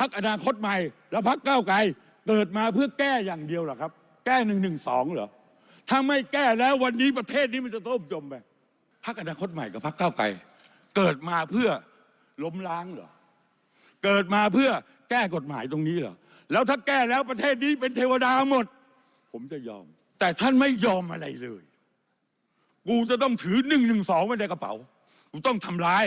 พักอนาคตใหม่ และพักก้าวไกลเกิดมาเพื่อแก้อย่างเดียวหรอครับ แก้หนึ่งหนึ่งสองเหรอถ้าไม่แก้แล้ววันนี้ประเทศนี้มันจะต้มจมไปพักอนาคตใหม่กับพักก้าวไกลเกิดมาเพื่อล้มล้างเหรอเกิดมาเพื่อแก้กฎหมายตรงนี้เหรอแล้วถ้าแก้แล้วประเทศนี้เป็นเทวดาหมด ผมจะยอม แต่ท่านไม่ยอมอะไรเลย กูจะต้องถือหนึ่งหนึ่งสองไว้ในกระเป๋า กูต้องทำร้าย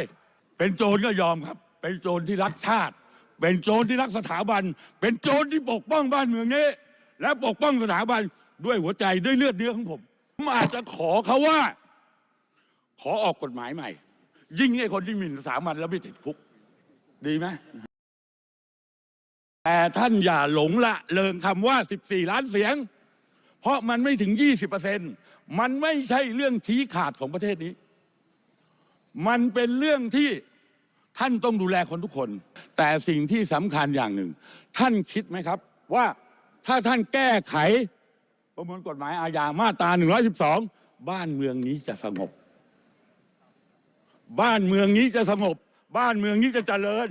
เป็นโจรก็ยอมครับ เป็นโจรที่รักชาติ เป็นโจรที่รักสถาบัน เป็นโจรที่ปกป้องบ้านเมืองนี้ และปกป้องสถาบันด้วยหัวใจด้วยเลือดเนื้อของผมผมอาจจะขอเขาว่า ขอออกกฎหมายใหม่ ยิ่งไอ้คนที่หมิ่นสามัญแล้วไม่ติดคุก ดีไหมแต่ท่านอย่าหลงละเลิงคำว่า 14 ล้านเสียง เพราะมันไม่ถึง 20%มันไม่ใช่เรื่องชี้ขาดของประเทศนี้ มันเป็นเรื่องที่ ท่านต้องดูแลคนทุกคน แต่สิ่งที่สำคัญอย่างหนึ่ง ท่านคิดไหมครับ ว่าถ้าท่านแก้ไข ประมวลกฎหมายอาญามาตรา 112 บ้านเมืองนี้จะสงบ บ้านเมืองนี้จะสงบ บ้านเมืองนี้จะเจริญ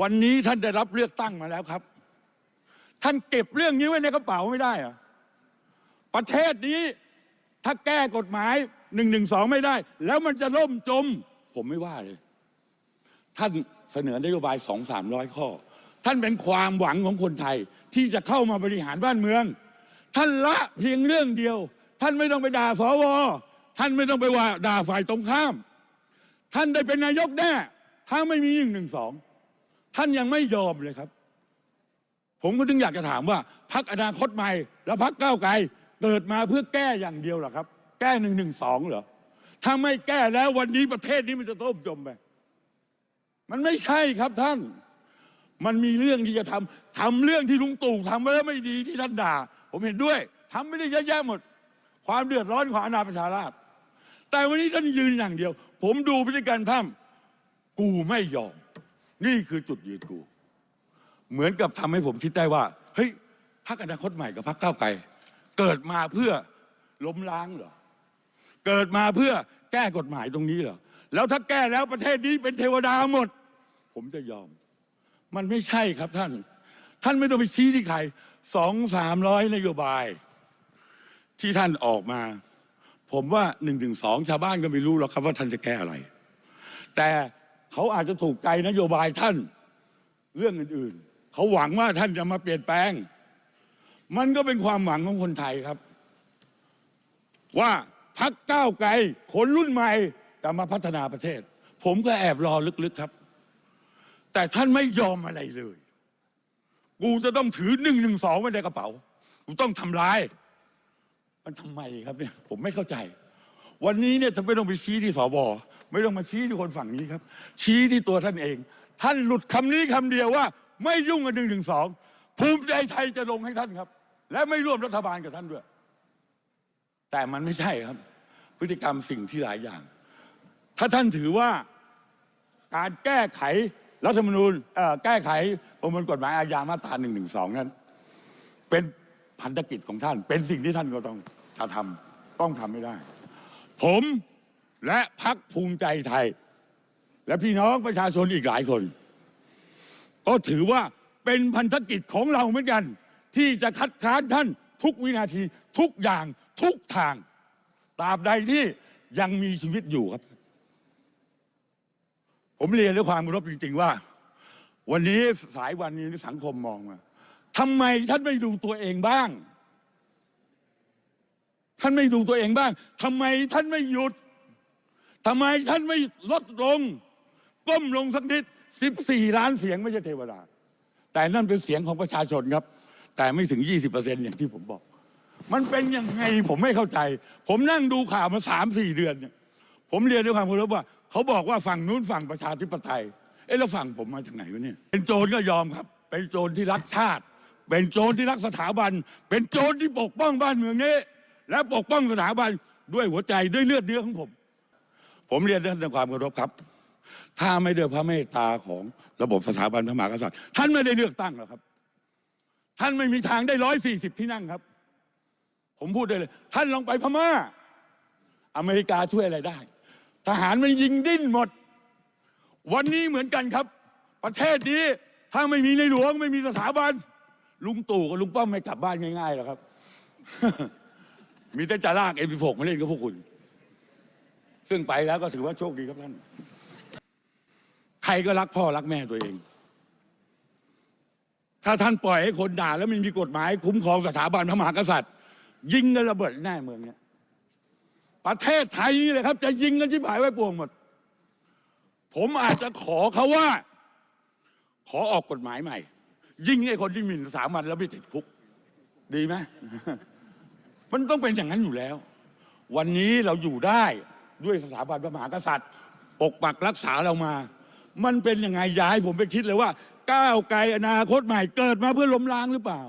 วันนี้ท่านได้รับเลือกตั้งมาแล้วครับ ท่านเก็บเรื่องนี้ไว้ในกระเป๋าไม่ได้อะประเทศนี้ถ้าแก้กฎหมายหนึ่งหนึ่งสองไม่ได้ แล้วมันจะล่มจม ผมไม่ว่าเลย ท่านเสนอนโยบายสองสามร้อยข้อ ท่านเป็นความหวังของคนไทยที่จะเข้ามาบริหารบ้านเมือง ท่านละเพียงเรื่องเดียว ท่านไม่ต้องไปด่าสวท่านไม่ต้องไปว่าด่าฝ่ายตรงข้าม ท่านได้เป็นนายกแน่ถ้าไม่มีหนึ่งหนึ่งสองท่านยังไม่ยอมเลยครับ ผมก็ถึงอยากจะถามว่าพักอนาคตใหม่ และพักก้าวไกลเกิดมาเพื่อแก้อย่างเดียวหรอครับ แก้หนึ่งหนึ่งสองเหรอถ้าไม่แก้แล้ววันนี้ประเทศนี้มันจะต้มจมไป มันไม่ใช่ครับท่าน มันมีเรื่องที่จะทำทำเรื่องที่ลุงตู่ทำไว้แล้วไม่ดีที่ท่านด่า ผมเห็นด้วยทำไม่ได้เยอะแยะหมด ความเดือดร้อนของอาณาประชาราษฎร์แต่วันนี้ท่านยืนอย่างเดียว ผมดูพฤติกรรท่านกูไม่ยอม นี่คือจุดยืนกู เหมือนกับทำให้ผมคิดได้ว่า เฮ้ยพรรคอนาคตใหม่กับพรรคก้าวไกลเกิดมาเพื่อล้มล้างเหรอ เกิดมาเพื่อแก้กฎหมายตรงนี้เหรอ แล้วถ้าแก้แล้วประเทศนี้เป็นเทวดาหมด ผมจะยอม มันไม่ใช่ครับท่าน ท่านไม่ต้องไปชี้ที่ใครสองสามร้อยนโยบาย ที่ท่านออกมา ผมว่าหนึ่งถึงสองชาวบ้านก็ไม่รู้หรอกครับว่าท่านจะแก้อะไร แต่เขาอาจจะถูกใจนโยบายท่านเรื่องอื่นๆ เขาหวังว่าท่านจะมาเปลี่ยนแปลง มันก็เป็นความหวังของคนไทยครับ ว่าพักก้าวไกลคนรุ่นใหม่ จะมาพัฒนาประเทศ ผมก็แอบรอลึกๆครับ แต่ท่านไม่ยอมอะไรเลย กูจะต้องถือหนึ่งหนึ่งสองไว้ในกระเป๋า กูต้องทำร้าย มันทำไมครับเนี่ย ผมไม่เข้าใจ วันนี้เนี่ยท่านไม่ต้องไปชี้ที่สบไม่ต้องมาชี้ที่คนฝั่งนี้ครับ ชี้ที่ตัวท่านเอง ท่านหลุดคำนี้คำเดียวว่า ไม่ยุ่งกับหนึ่งหนึ่งสองภูมิใจไทยจะลงให้ท่านครับ และไม่ร่วมรัฐบาลกับท่านด้วย แต่มันไม่ใช่ครับ พฤติกรรมสิ่งที่หลายอย่าง ถ้าท่านถือว่าการแก้ไขรัฐธรรมนูญแก้ไขประมวลกฎหมายอาญามาตราหนึ่งหนึ่งสองนั้น เป็นพันธกิจของท่าน เป็นสิ่งที่ท่านก็ต้องจะทำต้องทำไม่ได้ ผมและพักภูมิใจไทย และพี่น้องประชาชนอีกหลายคน ก็ถือว่าเป็นพันธกิจของเราเหมือนกัน ที่จะคัดค้านท่านทุกวินาทีทุกอย่างทุกทางตราบใดที่ยังมีชีวิตอยู่ครับ ผมเรียนด้วยความเคารพจริง ๆ ว่า วันนี้สายวันนี้สังคมมองมาทำไมท่านไม่ดูตัวเองบ้าง ท่านไม่ดูตัวเองบ้างทำไมท่านไม่หยุดทำไมท่านไม่ลดลง ก้มลงสักนิด14 ล้านเสียงไม่ใช่เทวดา แต่นั่นเป็นเสียงของประชาชนครับ แต่ไม่ถึง 20%อย่างที่ผมบอก มันเป็นยังไงผมไม่เข้าใจ ผมนั่งดูข่าวมาสามสี่เดือนเนี่ยผมเรียนด้วยความเคารพว่า เขาบอกว่าฝั่งนู้นฝั่งประชาธิปไตย เอ๊ะแล้วฝั่งผมมาจากไหนวะเนี่ย เป็นโจรก็ยอมครับ เป็นโจรที่รักชาติ เป็นโจรที่รักสถาบัน เป็นโจรที่ปกป้องบ้านเมืองนี้ และปกป้องสถาบันด้วยหัวใจด้วยเลือดเนื้อของผม ผมเรียนท่านด้วยความเคารพครับ ถ้าไม่ด้วยพระเมตตาของระบบสถาบันพระมหากษัตริย์ ท่านไม่ได้เลือกตั้งหรอกครับ ท่านไม่มีทางได้ร้อยสี่สิบที่นั่งครับ ผมพูดได้เลย ท่านลองไปพม่า อเมริกาช่วยอะไรได้ ทหารมันยิงดิ้นหมด วันนี้เหมือนกันครับ ประเทศนี้ถ้าไม่มีในหลวงไม่มีสถาบัน ลุงตู่กับลุงป้อมไม่กลับบ้านง่ายๆหรอกครับ มีแต่จะลากเอ็มพีมาเล่นกับพวกคุณ ซึ่งไปแล้วก็ถือว่าโชคดีครับท่าน ใครก็รักพ่อรักแม่ตัวเอง ถ้าท่านปล่อยให้คนด่า แล้วไม่มีกฎหมาย คุ้มครองสถาบันพระมหากษัตริย์ ยิงกันระเบิดแน่เมืองเนี้ย ประเทศไทยนี่เลยครับ จะยิงกันที่ผายไว้ปวงหมด ผมอาจจะขอเขาว่า ขอออกกฎหมายใหม่ ยิงไอ้คนที่หมิ่นสามัญแล้วไม่ติดคุก ดีไหมมันต้องเป็นอย่างนั้นอยู่แล้ว วันนี้เราอยู่ได้ด้วยสถาบันพระมหากษัตริย์ปกปักรักษาเรามา มันเป็นยังไงย้ายผมไปคิดเลยว่า ก้าวไกลอนาคตใหม่เกิดมาเพื่อล้มล้างหรือเปล่า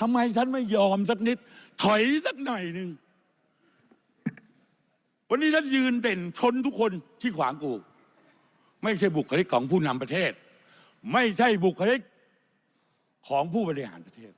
ทำไมท่านไม่ยอมสักนิด ถอยสักหน่อยหนึ่ง วันนี้ท่านยืนเด่นชนทุกคนที่ขวางกู ไม่ใช่บุคลิกของผู้นำประเทศ ไม่ใช่บุคลิกของผู้บริหารประเทศ